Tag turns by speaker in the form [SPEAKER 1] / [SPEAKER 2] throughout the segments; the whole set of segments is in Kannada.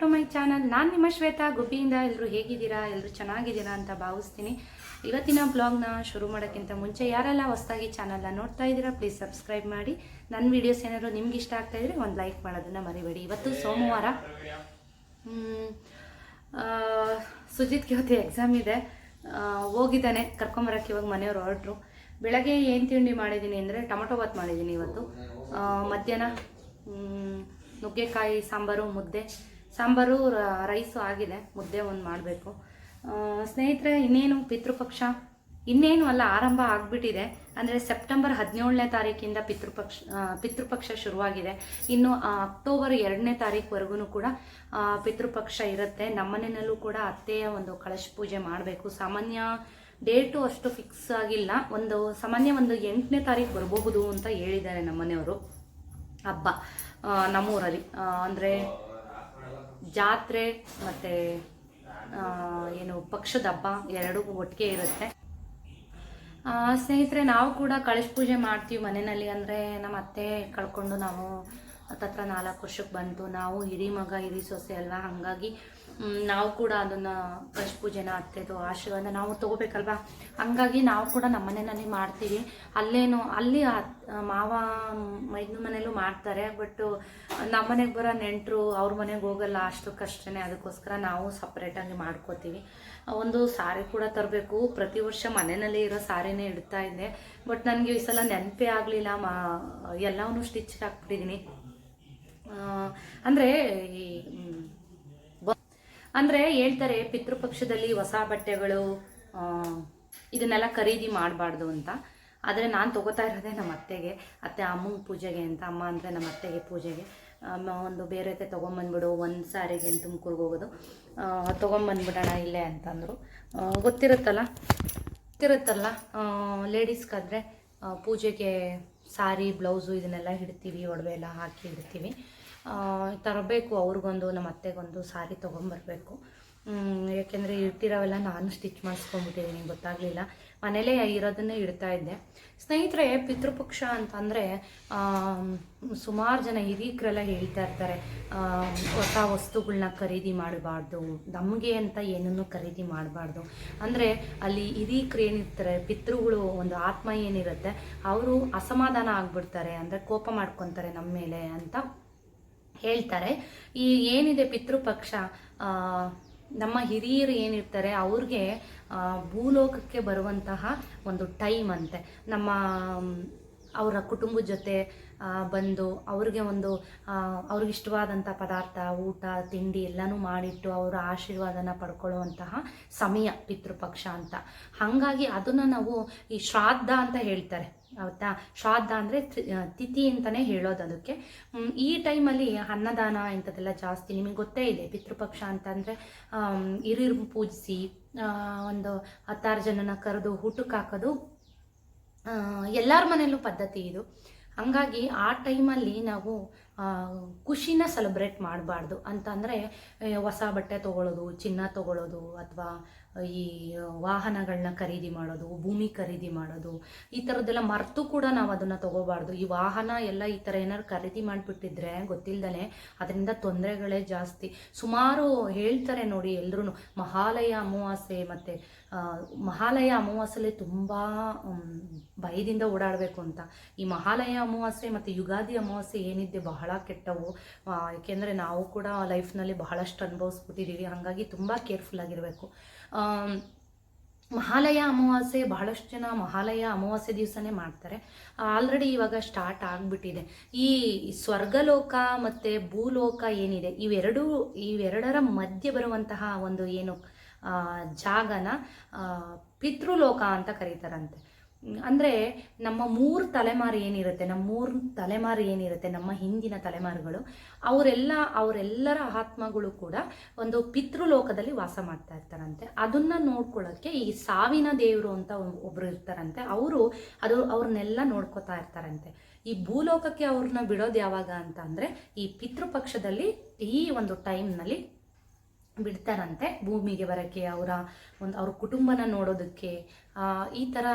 [SPEAKER 1] ಟು ಮೈ ಚಾನಲ್ ನಾನು ನಿಮ್ಮ ಶ್ವೇತಾ ಗುಬ್ಬಿಯಿಂದ ಎಲ್ಲರೂ ಹೇಗಿದ್ದೀರಾ ಎಲ್ಲರೂ ಚೆನ್ನಾಗಿದ್ದೀರಾ ಅಂತ ಭಾವಿಸ್ತೀನಿ. ಇವತ್ತಿನ ಬ್ಲಾಗ್ನ ಶುರು ಮಾಡೋಕ್ಕಿಂತ ಮುಂಚೆ ಯಾರೆಲ್ಲ ಹೊಸದಾಗಿ ಚಾನಲ್ನ ನೋಡ್ತಾ ಇದ್ದೀರಾ ಪ್ಲೀಸ್ ಸಬ್ಸ್ಕ್ರೈಬ್ ಮಾಡಿ. ನನ್ನ ವೀಡಿಯೋಸ್ ಏನಾದರೂ ನಿಮ್ಗೆ ಇಷ್ಟ ಆಗ್ತಾ ಇದ್ರೆ ಒಂದು ಲೈಕ್ ಮಾಡೋದನ್ನ ಮರಿಬೇಡಿ. ಇವತ್ತು ಸೋಮವಾರ. ಸುಜಿತ್ ಇವತ್ತು ಎಕ್ಸಾಮ್ ಇದೆ. ಹೋಗಿದ್ದಾನೆ, ಕರ್ಕೊಂಬರಕ್ಕೆ ಇವಾಗ ಮನೆಯವ್ರು ಹೊರಟ್ರು. ಬೆಳಗ್ಗೆ ಏನು ತಿಂಡಿ ಮಾಡಿದ್ದೀನಿ ಅಂದರೆ ಟೊಮೊಟೊ ಬಾತ್ ಮಾಡಿದ್ದೀನಿ ಇವತ್ತು. ಮಧ್ಯಾಹ್ನ ನುಗ್ಗೆಕಾಯಿ, ಸಾಂಬಾರು, ಮುದ್ದೆ. ಸಾಂಬಾರು ರೈಸು ಆಗಿದೆ, ಮುದ್ದೆ ಒಂದು ಮಾಡಬೇಕು. ಸ್ನೇಹಿತರೆ, ಇನ್ನೇನು ಪಿತೃಪಕ್ಷ? ಇನ್ನೇನು ಅಲ್ಲ, ಆರಂಭ ಆಗಿಬಿಟ್ಟಿದೆ. ಅಂದರೆ ಸೆಪ್ಟೆಂಬರ್ ಹದಿನೇಳನೇ ತಾರೀಕಿಂದ ಪಿತೃಪಕ್ಷ ಪಿತೃಪಕ್ಷ ಶುರುವಾಗಿದೆ. ಇನ್ನು ಅಕ್ಟೋಬರ್ ಎರಡನೇ ತಾರೀಕುವರೆಗೂ ಕೂಡ ಪಿತೃಪಕ್ಷ ಇರುತ್ತೆ. ನಮ್ಮನೆಯಲ್ಲೂ ಕೂಡ ಅತ್ತೆಯ ಒಂದು ಕಳಶ ಪೂಜೆ ಮಾಡಬೇಕು. ಸಾಮಾನ್ಯ ಡೇಟು ಅಷ್ಟು ಫಿಕ್ಸ್ ಆಗಿಲ್ಲ. ಒಂದು, ಸಾಮಾನ್ಯ ಒಂದು ಎಂಟನೇ ತಾರೀಕು ಬರಬಹುದು ಅಂತ ಹೇಳಿದ್ದಾರೆ ನಮ್ಮನೆಯವರು. ಹಬ್ಬ ನಮ್ಮೂರಲ್ಲಿ. ಅಂದರೆ ಜಾತ್ರೆ ಮತ್ತು ಏನು ಪಕ್ಷದ ಹಬ್ಬ ಎರಡೂ ಒಟ್ಟಿಗೆ ಇರುತ್ತೆ. ಸ್ನೇಹಿತರೆ, ನಾವು ಕೂಡ ಕಳಶ ಪೂಜೆ ಮಾಡ್ತೀವಿ ಮನೆಯಲ್ಲಿ. ಅಂದರೆ ನಮ್ಮ ಅತ್ತೆ ಕಳ್ಕೊಂಡು ನಾವು ಹತ್ತತ್ರ ನಾಲ್ಕು ವರ್ಷಕ್ಕೆ ಬಂತು ನಾವು ಹಿರಿ ಮಗ, ಹಿರಿ ಸೊಸೆ ಅಲ್ವಾ ಹಾಗಾಗಿ ನಾವು ಕೂಡ ಅದನ್ನು ಕಳಶ ಪೂಜೆನ ಅತ್ತೆದು ಆಶೀರ್ವಾದ ನಾವು ತಗೋಬೇಕಲ್ವಾ? ಹಂಗಾಗಿ ನಾವು ಕೂಡ ನಮ್ಮ ಮನೆಯಲ್ಲಿ ಮಾಡ್ತೀವಿ. ಅಲ್ಲೇನು, ಅಲ್ಲಿ ಮಾವ, ಮೈದ್ನ ಮನೇಲೂ ಮಾಡ್ತಾರೆ, ಬಟ್ ನಮ್ಮ ಮನೆಗೆ ಬರೋ ನೆಂಟರು ಅವ್ರ ಮನೆಗೆ ಹೋಗಲ್ಲ ಅಷ್ಟಕ್ಕಷ್ಟೇ ಅದಕ್ಕೋಸ್ಕರ ನಾವು ಸಪ್ರೇಟಾಗಿ ಮಾಡ್ಕೋತೀವಿ. ಒಂದು ಸಾರಿ ಕೂಡ ತರಬೇಕು. ಪ್ರತಿ ವರ್ಷ ಮನೆಯಲ್ಲೇ ಇರೋ ಸಾರಿನೇ ಇಡ್ತಾ ಇದ್ದೆ. ಬಟ್ ನನಗೆ ಈ ಸಲ ನೆನಪೇ ಆಗಲಿಲ್ಲ. ಮಾ ಎಲ್ಲವನ್ನೂ ಸ್ಟಿಚ್ ಹಾಕ್ಬಿಟ್ಟಿದ್ದೀನಿ ಅಂದರೆ ಈ ಅಂದ್ರೆ ಹೇಳ್ತಾರೆ ಪಿತೃಪಕ್ಷದಲ್ಲಿ ಹೊಸ ಬಟ್ಟೆಗಳು ಇದನ್ನೆಲ್ಲ ಖರೀದಿ ಮಾಡಬಾರ್ದು ಅಂತ. ಆದರೆ ನಾನು ತಗೋತಾ ಇರೋದೇ ನಮ್ಮ ಅತ್ತೆಗೆ. ಅತ್ತೆ ಅಮ್ಮಂಗೆ ಪೂಜೆಗೆ ಅಂತ, ಅಮ್ಮ ಅಂದರೆ ನಮ್ಮ ಅತ್ತೆಗೆ ಪೂಜೆಗೆ. ಒಂದು ಬೇರೆ ಅತ್ತೆ ತೊಗೊಂಬಂದ್ಬಿಡು, ಒಂದು ಸಾರಿಗೆ ತುಮಕೂರ್ಗೆ ಹೋಗೋದು. ತೊಗೊಂಬಂದ್ಬಿಡೋಣ ಇಲ್ಲೇ ಅಂತಂದರು. ಗೊತ್ತಿರುತ್ತಲ್ಲ? ಗೊತ್ತಿರುತ್ತಲ್ಲ? ಲೇಡೀಸ್ಗಾದರೆ ಪೂಜೆಗೆ ಸಾರಿ, ಬ್ಲೌಸು ಇದನ್ನೆಲ್ಲ ಇಡ್ತೀವಿ, ಒಡವೆ ಎಲ್ಲ ಹಾಕಿ ಇಡ್ತೀವಿ. ತರಬೇಕು, ಅವ್ರಿಗೊಂದು, ನಮ್ಮ ಅತ್ತೆಗೊಂದು ಸಾರಿ ತೊಗೊಂಬರ್ಬೇಕು. ಯಾಕೆಂದರೆ ಇಟ್ಟಿರೋವೆಲ್ಲ ನಾನು ಸ್ಟಿಚ್ ಮಾಡಿಸ್ಕೊಂಡ್ಬಿಟ್ಟಿದ್ದೀನಿ ಗೊತ್ತಾಗಲಿಲ್ಲ. ಮನೇಲೇ ಇರೋದನ್ನೇ ಇಡ್ತಾ ಇದ್ದೆ. ಸ್ನೇಹಿತರೆ, ಪಿತೃಪಕ್ಷ ಅಂತಂದರೆ ಸುಮಾರು ಜನ ಹಿರೀಕರೆಲ್ಲ ಹೇಳ್ತಾ ಇರ್ತಾರೆ ಹೊಸ ವಸ್ತುಗಳನ್ನ ಖರೀದಿ ಮಾಡಬಾರ್ದು, ನಮಗೆ ಅಂತ ಏನನ್ನು ಖರೀದಿ ಮಾಡಬಾರ್ದು. ಅಂದರೆ ಅಲ್ಲಿ ಹಿರೀಕರು ಏನಿರ್ತಾರೆ, ಪಿತೃಗಳು ಒಂದು ಆತ್ಮ ಏನಿರುತ್ತೆ, ಅವರು ಅಸಮಾಧಾನ ಆಗ್ಬಿಡ್ತಾರೆ, ಅಂದರೆ ಕೋಪ ಮಾಡ್ಕೊತಾರೆ ನಮ್ಮ ಮೇಲೆ ಅಂತ ಹೇಳ್ತಾರೆ. ಈ ಏನಿದೆ ಪಿತೃಪಕ್ಷ? ನಮ್ಮ ಹಿರಿಯರು ಏನಿರ್ತಾರೆ, ಅವ್ರಿಗೆ ಭೂಲೋಕಕ್ಕೆ ಬರುವಂತಹ ಒಂದು ಟೈಮ್ ಅಂತೆ. ನಮ್ಮ ಅವರ ಕುಟುಂಬದ ಜೊತೆ ಬಂದು ಅವ್ರಿಗೆ ಒಂದು ಅವ್ರಿಗೆ ಇಷ್ಟವಾದಂಥ ಪದಾರ್ಥ, ಊಟ, ತಿಂಡಿ ಎಲ್ಲನೂ ಮಾಡಿಟ್ಟು ಅವರ ಆಶೀರ್ವಾದನ ಪಡ್ಕೊಳ್ಳುವಂತಹ ಸಮಯ ಪಿತೃಪಕ್ಷ ಅಂತ. ಹಾಗಾಗಿ ಅದನ್ನು ನಾವು ಈ ಶ್ರಾದ್ದ ಅಂತ ಹೇಳ್ತಾರೆ. ಆಯ್ತಾ ಶ್ರಾದ್ದ ಅಂದರೆ ತಿಥಿ ಅಂತಲೇ ಹೇಳೋದು ಅದಕ್ಕೆ. ಈ ಟೈಮಲ್ಲಿ ಅನ್ನದಾನ ಇಂಥದ್ದೆಲ್ಲ ಜಾಸ್ತಿ ನಿಮಗೆ ಗೊತ್ತೇ ಇದೆ. ಪಿತೃಪಕ್ಷ ಅಂತಂದರೆ ಹಿರಿಯರು ಪೂಜಿಸಿ ಒಂದು ಹತ್ತಾರು ಜನನ ಕರೆದು ಊಟಕ್ಕೆ ಹಾಕೋದು ಎಲ್ಲರ ಮನೆಯಲ್ಲೂ ಪದ್ಧತಿ ಇದು. ಹಂಗಾಗಿ ಆ ಟೈಮಲ್ಲಿ ನಾವು ಖುಷಿನ ಸೆಲೆಬ್ರೇಟ್ ಮಾಡಬಾರ್ದು. ಅಂತಂದರೆ ಹೊಸ ಬಟ್ಟೆ ತೊಗೊಳ್ಳೋದು ಚಿನ್ನ ತೊಗೊಳ್ಳೋದು ಅಥವಾ ಈ ವಾಹನಗಳನ್ನ ಖರೀದಿ ಮಾಡೋದು, ಭೂಮಿ ಖರೀದಿ ಮಾಡೋದು, ಈ ಥರದ್ದೆಲ್ಲ ಮರೆತು ಕೂಡ ನಾವು ಅದನ್ನು ತೊಗೋಬಾರ್ದು. ಈ ವಾಹನ ಎಲ್ಲ ಈ ಥರ ಏನಾದ್ರು ಖರೀದಿ ಮಾಡಿಬಿಟ್ಟಿದ್ರೆ ಗೊತ್ತಿಲ್ಲದೆ ಅದರಿಂದ ತೊಂದರೆಗಳೇ ಜಾಸ್ತಿ. ಸುಮಾರು ಹೇಳ್ತಾರೆ ನೋಡಿ ಎಲ್ಲರೂ ಮಹಾಲಯ ಅಮಾವಾಸ್ಯೆ ಮತ್ತು ಮಹಾಲಯ ಅಮಾವಾಸ್ಯಲ್ಲಿ ತುಂಬ ಭಯದಿಂದ ಓಡಾಡಬೇಕು ಅಂತ. ಈ ಮಹಾಲಯ ಅಮಾವಾಸ್ಯೆ ಮತ್ತು ಯುಗಾದಿ ಅಮಾವಾಸ್ಯೆ ಏನಿದೆ ಬಹಳ ಕೆಟ್ಟವು. ಏಕೆಂದರೆ ನಾವು ಕೂಡ ಲೈಫ್ನಲ್ಲಿ ಬಹಳಷ್ಟು ಅನುಭವಿಸ್ಬಿಟ್ಟಿದ್ದೀವಿ ಹಾಗಾಗಿ ತುಂಬ ಕೇರ್ಫುಲ್ ಆಗಿರಬೇಕು. ಮಹಾಲಯ ಅಮಾವಾಸ್ಯೆ ಬಹಳಷ್ಟು ಜನ ಮಹಾಲಯ ಅಮಾವಾಸ್ಯೆ ದಿವಸನೇ ಮಾಡ್ತಾರೆ. ಆಲ್ರೆಡಿ ಇವಾಗ ಸ್ಟಾರ್ಟ್ ಆಗಿಬಿಟ್ಟಿದೆ. ಈ ಸ್ವರ್ಗಲೋಕ ಮತ್ತು ಭೂಲೋಕ ಏನಿದೆ, ಇವೆರಡೂ, ಇವೆರಡರ ಮಧ್ಯೆ ಬರುವಂತಹ ಒಂದು ಏನು ಜಾಗನ ಪಿತೃಲೋಕ ಅಂತ ಕರೀತಾರಂತೆ. ಅಂದರೆ ನಮ್ಮ ಮೂರು ತಲೆಮಾರು ಏನಿರುತ್ತೆ, ನಮ್ಮ ಮೂರು ತಲೆಮಾರು ಏನಿರುತ್ತೆ, ನಮ್ಮ ಹಿಂದಿನ ತಲೆಮಾರುಗಳು, ಅವರೆಲ್ಲ, ಅವರೆಲ್ಲರ ಆತ್ಮಗಳು ಕೂಡ ಒಂದು ಪಿತೃಲೋಕದಲ್ಲಿ ವಾಸ ಮಾಡ್ತಾ ಇರ್ತಾರಂತೆ. ಅದನ್ನ ನೋಡ್ಕೊಳ್ಳೋಕ್ಕೆ ಈ ಸಾವಿನ ದೇವರು ಅಂತ ಒಬ್ರು ಇರ್ತಾರಂತೆ. ಅವರು ಅದು ಅವ್ರನ್ನೆಲ್ಲ ನೋಡ್ಕೋತಾ ಇರ್ತಾರಂತೆ. ಈ ಭೂಲೋಕಕ್ಕೆ ಅವ್ರನ್ನ ಬಿಡೋದು ಯಾವಾಗ ಅಂತ ಅಂದರೆ ಈ ಪಿತೃಪಕ್ಷದಲ್ಲಿ ಈ ಒಂದು ಟೈಮ್ನಲ್ಲಿ ಬಿಡ್ತಾರಂತೆ ಭೂಮಿಗೆ ಬರೋಕ್ಕೆ, ಅವರ ಒಂದು ಅವ್ರ ಕುಟುಂಬನ ನೋಡೋದಕ್ಕೆ ಈ ಥರ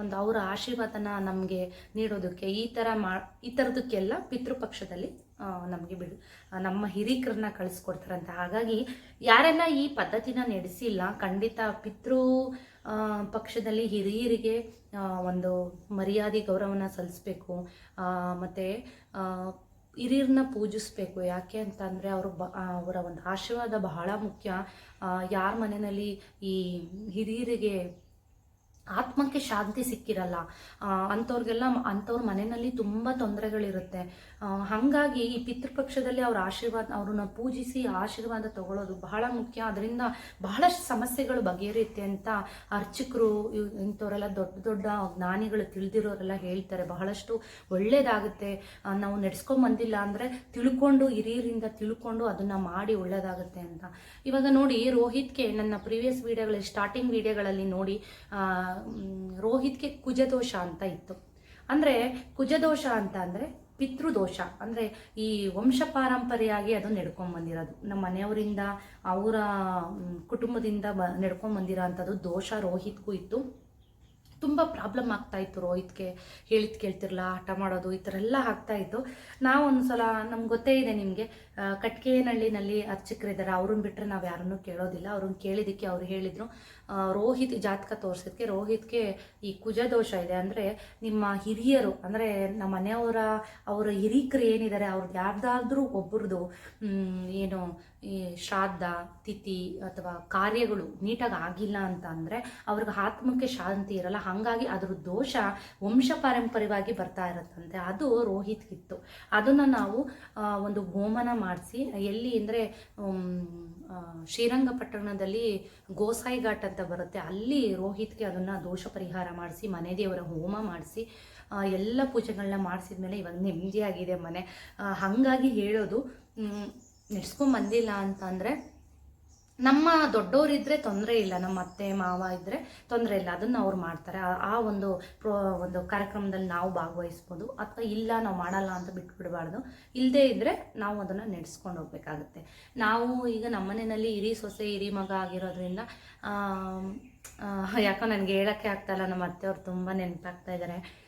[SPEAKER 1] ಒಂದು ಅವರ ಆಶೀರ್ವಾದನ ನಮಗೆ ನೀಡೋದಕ್ಕೆ, ಈ ಥರ ಮಾ, ಈ ಥರದಕ್ಕೆಲ್ಲ ಪಿತೃಪಕ್ಷದಲ್ಲಿ ನಮಗೆ ಬಿಡು ನಮ್ಮ ಹಿರೀಕರನ್ನ ಕಳಿಸ್ಕೊಡ್ತಾರಂತೆ. ಹಾಗಾಗಿ ಯಾರೆಲ್ಲ ಈ ಪದ್ಧತಿನ ನಡೆಸಿಲ್ಲ, ಖಂಡಿತ ಪಿತೃ ಪಕ್ಷದಲ್ಲಿ ಹಿರಿಯರಿಗೆ ಒಂದು ಮರ್ಯಾದೆ ಗೌರವನ ಸಲ್ಲಿಸ್ಬೇಕು. ಮತ್ತು ಹಿರಿಯರನ್ನ ಪೂಜಿಸ್ಬೇಕು. ಯಾಕೆ ಅಂತಂದರೆ ಅವರು ಬ ಅವರ ಒಂದು ಆಶೀರ್ವಾದ ಬಹಳ ಮುಖ್ಯ. ಯಾರ ಮನೆಯಲ್ಲಿ ಈ ಹಿರಿಯರಿಗೆ ಆತ್ಮಕ್ಕೆ ಶಾಂತಿ ಸಿಕ್ಕಿರಲ್ಲ. ಅಂಥವ್ರಿಗೆಲ್ಲ ಅಂಥವ್ರ ಮನೆಯಲ್ಲಿ ತುಂಬ ತೊಂದರೆಗಳಿರುತ್ತೆ. ಹಾಗಾಗಿ ಈ ಪಿತೃಪಕ್ಷದಲ್ಲಿ ಅವ್ರ ಆಶೀರ್ವಾದ, ಅವ್ರನ್ನ ಪೂಜಿಸಿ ಆಶೀರ್ವಾದ ತಗೊಳ್ಳೋದು ಬಹಳ ಮುಖ್ಯ. ಅದರಿಂದ ಬಹಳಷ್ಟು ಸಮಸ್ಯೆಗಳು ಬಗೆಹರಿಯುತ್ತೆ ಅಂತ ಅರ್ಚಕರು ಇಂಥವರೆಲ್ಲ ದೊಡ್ಡ ದೊಡ್ಡ ಜ್ಞಾನಿಗಳು ತಿಳಿದಿರೋರೆಲ್ಲ ಹೇಳ್ತಾರೆ. ಬಹಳಷ್ಟು ಒಳ್ಳೇದಾಗುತ್ತೆ. ನಾವು ನಡೆಸ್ಕೊಂಡ್ ಬಂದಿಲ್ಲ ಅಂದರೆ ತಿಳ್ಕೊಂಡು, ಹಿರಿಯರಿಂದ ತಿಳ್ಕೊಂಡು ಅದನ್ನು ಮಾಡಿ ಒಳ್ಳೇದಾಗುತ್ತೆ ಅಂತ. ಇವಾಗ ನೋಡಿ, ರೋಹಿತ್ಗೆ ನನ್ನ ಪ್ರೀವಿಯಸ್ ವಿಡಿಯೋಗಳಲ್ಲಿ ಸ್ಟಾರ್ಟಿಂಗ್ ವಿಡಿಯೋಗಳಲ್ಲಿ ನೋಡಿ ರೋಹಿತ್ಗೆ ಕುಜದೋಷ ಅಂತ ಇತ್ತು. ಅಂದರೆ ಕುಜದೋಷ ಅಂತ ಅಂದರೆ ಪಿತೃದೋಷ. ಅಂದರೆ ಈ ವಂಶ ಪಾರಂಪರೆಯಾಗಿ ಅದು ನಡ್ಕೊಂಡ್ ಬಂದಿರೋದು. ನಮ್ಮ ಮನೆಯವರಿಂದ, ಅವರ ಕುಟುಂಬದಿಂದ ಬ, ನಡ್ಕೊಂಡ್ ಬಂದಿರೋ ಅಂಥದ್ದು ದೋಷ ರೋಹಿತ್ಗೂ ಇತ್ತು. ತುಂಬ ಪ್ರಾಬ್ಲಮ್ ಆಗ್ತಾ ಇತ್ತು ರೋಹಿತ್ಗೆ. ಹೇಳಿದ್ ಕೇಳ್ತಿರಲ್ಲ ಹಠ ಮಾಡೋದು, ಈ ಥರ ಎಲ್ಲ ಆಗ್ತಾ ಇತ್ತು. ನಾವು ಸಲ ನಮ್ಗೆ ಗೊತ್ತೇ ಇದೆ ನಿಮಗೆ ಕಟ್ಕೇನಹಳ್ಳಿನಲ್ಲಿ ಅರ್ಚಕರಿದ್ದಾರೆ ಅವ್ರನ್ನ ಬಿಟ್ಟರೆ ನಾವು ಯಾರನ್ನೂ ಕೇಳೋದಿಲ್ಲ. ಅವ್ರನ್ನ ಕೇಳಿದ್ದಕ್ಕೆ ಅವ್ರು ಹೇಳಿದರು. ರೋಹಿತ್ ಜಾತಕ ತೋರಿಸಿದ್ಕೆ ರೋಹಿತ್ಗೆ ಈ ಕುಜದೋಷ ಇದೆ. ಅಂದರೆ ನಿಮ್ಮ ಹಿರಿಯರು, ಅಂದರೆ ನಮ್ಮ ಮನೆಯವರ, ಅವರ ಹಿರೀಕರು ಏನಿದ್ದಾರೆ ಅವ್ರದ್ದು ಯಾರ್ದಾದ್ರೂ ಒಬ್ಬರದು ಏನು, ಈ ಶ್ರಾದ್ದ, ತಿಥಿ ಅಥವಾ ಕಾರ್ಯಗಳು ನೀಟಾಗಿ ಆಗಿಲ್ಲ ಅಂತ ಅಂದರೆ ಅವ್ರಿಗೆ ಆತ್ಮಕ್ಕೆ ಶಾಂತಿ ಇರಲ್ಲ. ಹಾಗಾಗಿ ಅದ್ರ ದೋಷ ವಂಶ ಪಾರಂಪರ್ಯವಾಗಿ ಬರ್ತಾ ಇರುತ್ತಂತೆ. ಅದು ರೋಹಿತ್ಗಿತ್ತು. ಅದನ್ನು ನಾವು ಒಂದು ಹೋಮನ ಮಾಡಿಸಿ ಎಲ್ಲಿ ಅಂದರೆ ಶ್ರೀರಂಗಪಟ್ಟಣದಲ್ಲಿ ಗೋಸಾಯಿ ಘಾಟ್ ಅಂತ ಬರುತ್ತೆ. ಅಲ್ಲಿ ರೋಹಿತ್ಗೆ ಅದನ್ನು ದೋಷ ಪರಿಹಾರ ಮಾಡಿಸಿ, ಮನೆ ದೇವರ ಹೋಮ ಮಾಡಿಸಿ ಎಲ್ಲ ಪೂಜೆಗಳನ್ನ ಮಾಡಿಸಿದ್ಮೇಲೆ ಇವಾಗ ನೆಮ್ಮದಿಯಾಗಿದೆ ಮನೆ. ಹಾಗಾಗಿ ಹೇಳೋದು ನೆಡ್ಸ್ಕೊಂಡ್ ಬಂದಿಲ್ಲ ಅಂತ ಅಂದರೆ ನಮ್ಮ ದೊಡ್ಡವರಿದ್ದರೆ ತೊಂದರೆ ಇಲ್ಲ, ನಮ್ಮ ಅತ್ತೆ, ಮಾವ ಇದ್ದರೆ ತೊಂದರೆ ಇಲ್ಲ, ಅದನ್ನು ಅವ್ರು ಮಾಡ್ತಾರೆ. ಆ- ಒಂದು ಪ್ರೋ, ಒಂದು ಕಾರ್ಯಕ್ರಮದಲ್ಲಿ ನಾವು ಭಾಗವಹಿಸ್ಬೋದು. ಅಥವಾ ಇಲ್ಲ ನಾವು ಮಾಡಲ್ಲ ಅಂತ ಬಿಟ್ಬಿಡಬಾರ್ದು. ಇಲ್ಲದೇ ಇದ್ದರೆ ನಾವು ಅದನ್ನು ನಡೆಸ್ಕೊಂಡು ಹೋಗ್ಬೇಕಾಗುತ್ತೆ. ನಾವು ಈಗ ನಮ್ಮ ಮನೆಯಲ್ಲಿ ಹಿರಿ ಸೊಸೆ, ಹಿರಿ ಮಗ ಆಗಿರೋದ್ರಿಂದ ಯಾಕೋ ನನಗೆ ಹೇಳೋಕ್ಕೆ ಆಗ್ತಾಯಿಲ್ಲ ನಮ್ಮ ಅತ್ತೆಯವ್ರು ತುಂಬ ನೆನಪಾಗ್ತಾ ಇದ್ದಾರೆ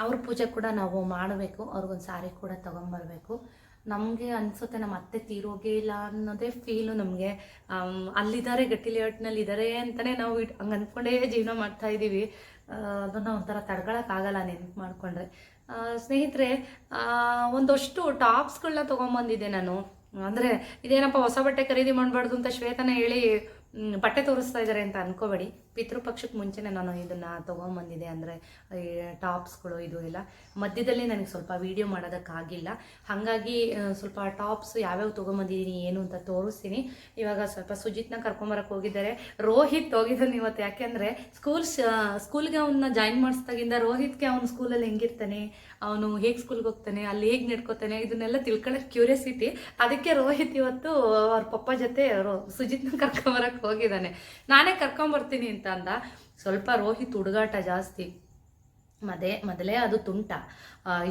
[SPEAKER 1] ಅವ್ರ ಪೂಜೆ ಕೂಡ ನಾವು ಮಾಡಬೇಕು. ಅವ್ರಿಗೊಂದು ಸಾರಿ ಕೂಡ ತೊಗೊಂಬರ್ಬೇಕು ನಮಗೆ ಅನಿಸುತ್ತೆ ನಮ್ಮ ಅತ್ತೆ ತೀರೋಗೇ ಇಲ್ಲ ಅನ್ನೋದೇ ಫೀಲು ನಮಗೆ. ಅಲ್ಲಿದ್ದಾರೆ, ಗಟ್ಟಿಲಿ ಹಟ್ಟಿನಲ್ಲಿ ಇದ್ದಾರೆ ಅಂತಲೇ ನಾವು ಇಟ್, ಹಂಗೆ ಅಂದ್ಕೊಂಡೇ ಜೀವನ ಮಾಡ್ತಾ ಇದ್ದೀವಿ ಅದನ್ನು ಒಂಥರ ತಡ್ಕೊಳಕ್ಕಾಗಲ್ಲ ನೆನ್ಪು ಮಾಡಿಕೊಂಡ್ರೆ. ಸ್ನೇಹಿತರೆ ಒಂದಷ್ಟು ಟಾಪ್ಸ್ಗಳನ್ನ ತೊಗೊಂಬಂದಿದ್ದೆ ನಾನು. ಅಂದರೆ ಇದೇನಪ್ಪ ಹೊಸ ಬಟ್ಟೆ ಖರೀದಿ ಮಾಡಬಾರ್ದು ಅಂತ ಶ್ವೇತನ ಹೇಳಿ ಬಟ್ಟೆ ತೋರಿಸ್ತಾ ಇದ್ದಾರೆ ಅಂತ ಅನ್ಕೋಬೇಡಿ. ಪಿತೃಪಕ್ಷಕ್ಕೆ ಮುಂಚೆನೇ ನಾನು ಇದನ್ನು ತೊಗೊಂಬಂದಿದ್ದೆ ಅಂದರೆ ಟಾಪ್ಸ್ಗಳು ಇದು ಎಲ್ಲ. ಮಧ್ಯದಲ್ಲಿ ನನಗೆ ಸ್ವಲ್ಪ ವೀಡಿಯೋ ಮಾಡೋದಕ್ಕಾಗಿಲ್ಲ ಹಾಗಾಗಿ ಸ್ವಲ್ಪ ಟಾಪ್ಸ್ ಯಾವ್ಯಾವ ತೊಗೊಂಬಂದಿದ್ದೀನಿ, ಏನು ಅಂತ ತೋರಿಸ್ತೀನಿ. ಇವಾಗ ಸ್ವಲ್ಪ ಸುಜಿತ್ನ ಕರ್ಕೊಂಬರಕ್ಕೆ ಹೋಗಿದ್ದಾರೆ. ರೋಹಿತ್ ಹೋಗಿದ್ದಾನೆ ಇವತ್ತು. ಯಾಕೆಂದರೆ ಸ್ಕೂಲ್ ಸ್ಕೂಲ್ಗೆ ಅವನ್ನ ಜಾಯಿನ್ ಮಾಡಿಸ್ದಾಗಿಂದ ರೋಹಿತ್ಗೆ ಅವ್ನ ಸ್ಕೂಲಲ್ಲಿ ಹೆಂಗಿರ್ತಾನೆ, ಅವನು ಹೇಗೆ ಸ್ಕೂಲ್ಗೆ ಹೋಗ್ತಾನೆ, ಅಲ್ಲಿ ಹೇಗೆ ನಡ್ಕೋತಾನೆ, ಇದನ್ನೆಲ್ಲ ತಿಳ್ಕೊಳ್ಳೋಕೆ ಕ್ಯೂರಿಯಾಸಿಟಿ. ಅದಕ್ಕೆ ರೋಹಿತ್ ಇವತ್ತು ಅವ್ರ ಪಪ್ಪ ಜೊತೆ ಸುಜಿತ್ನ ಕರ್ಕೊಂಬರಕ್ಕೆ ಹೋಗಿದ್ದಾನೆ. ನಾನೇ ಕರ್ಕೊಂಬರ್ತೀನಿ ಅಂತ ಅಂದ. ಸ್ವಲ್ಪ ರೋಹಿತ್ ಹುಡುಗಾಟ ಜಾಸ್ತಿ. ಮದೇ, ಮೊದಲೇ ಅದು ತುಂಟ.